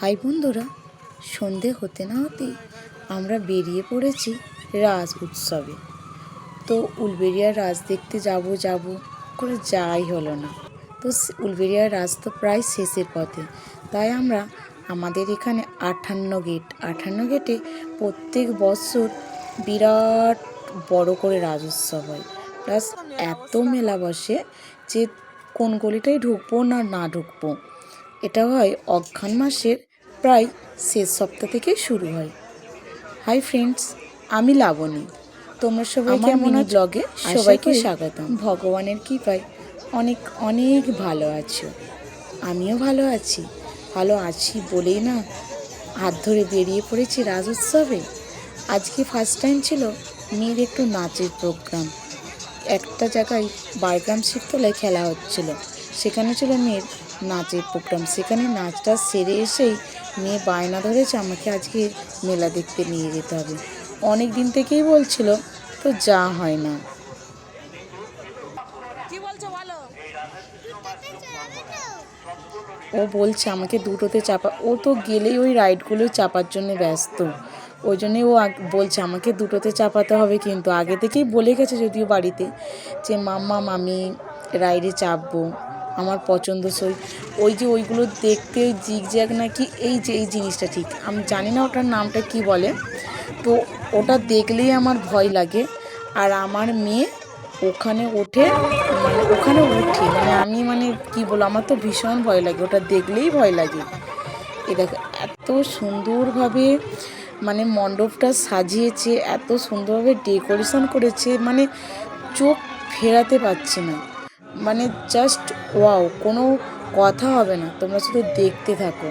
High বন্ধুরা, সন্ধে হতে না হতেই আমরা বেরিয়ে পড়েছি রাজ উৎসবে। তো উলবেরিয়ার রাজ দেখতে যাব যাব করে যাই হলো না। তো উলবেরিয়ার রাজ তো প্রায় শেষের পথে। তাই আমরা আমাদের এখানে আটান্ন গেট আটান্ন গেটে প্রত্যেক বছর বিরাট বড় করে রাজ উৎসব হয়। প্লাস এত মেলা বসে যে কোন গলিটায় ঢুকবো না না ঢুকবো। এটা হয় অঘ্রান মাসের প্রায় শেষ সপ্তাহ থেকে শুরু হয়। হাই ফ্রেন্ডস আমি লাবণী। তোমরা সবাই কেমন ব্লগে সবাইকে স্বাগতম। ভগবানের কৃপায় অনেক অনেক ভালো আছো। আমিও ভালো আছি। ভালো আছি বলেই না হাত ধরে বেরিয়ে পড়েছি রাজ উৎসবে। আজকে ফার্স্ট টাইম ছিল মেয়ের একটু নাচের প্রোগ্রাম একটা জায়গায় বারগ্রাম শিবতলায় খেলা হচ্ছিল। সেখানে ছিল মেয়ের নাচের প্রোগ্রাম সেখানে নাচটা সেরে এসেই মেয়ে বায়না ধরেছে আমাকে আজকে মেলা দেখতে নিয়ে যেতে হবে। অনেক দিন থেকেই বলছিল তো যা হয় না। ও বলছে আমাকে দুটোতে চাপা ও তো গেলেই ওই রাইডগুলো চাপার জন্য ব্যস্ত। ওই জন্যই ও বলছে আমাকে দুটোতে চাপাতে হবে কিন্তু। আগে থেকেই বলে গেছে যদিও বাড়িতে যে মাম্মা মামি রাইডে চাপবো। আমার পছন্দসই ওই যে ওইগুলো দেখতে ওই জিগজ্যাগ নাকি, এই যে এই জিনিসটা ঠিক। আমি জানি না ওটার নামটা কি বলে। তো ওটা দেখলেই আমার ভয় লাগে। আর আমার মেয়ে ওখানে ওঠে মানে ওখানে উঠে মানে আমি মানে কি বলব, আমার তো ভীষণ ভয় লাগে। ওটা দেখলেই ভয় লাগে। এ দেখো, এত সুন্দরভাবে মানে মণ্ডপটা সাজিয়েছে, এত সুন্দরভাবে ডেকোরেশন করেছে মানে চোখ ফেরাতে পারছি না। মানে জাস্ট ওয়াও কোনো কথা হবে না তোমরা শুধু দেখতে থাকো।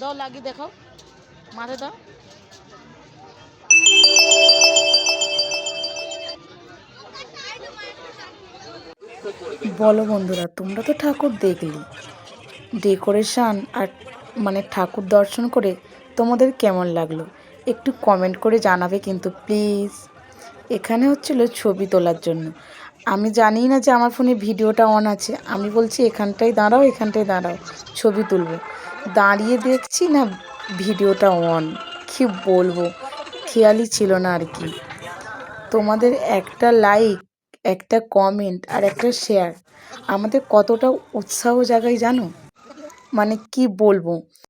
দাও লাগি দেখো মাথায় দাও। বলো বন্ধুরা তোমরা তো ঠাকুর দেখলি। ডেকোরেশন আর মানে ঠাকুর দর্শন করে তোমাদের কেমন লাগল? একটু কমেন্ট করে জানাবে কিন্তু প্লিজ এখানে হচ্ছিল ছবি তোলার জন্য। আমি জানি না যে আমার ফোনে ভিডিওটা অন আছে। আমি বলছি, এখানটায় দাঁড়াও এখানটায় দাঁড়াও, ছবি তুলবো। দাঁড়িয়ে দেখছি না ভিডিওটা অন কি বলব? খেয়ালই ছিল না আর কি। তোমাদের একটা লাইক একটা কমেন্ট আর একটা শেয়ার আমাদের কতটা উৎসাহ জায়গায় জানো? মানে কি বলব?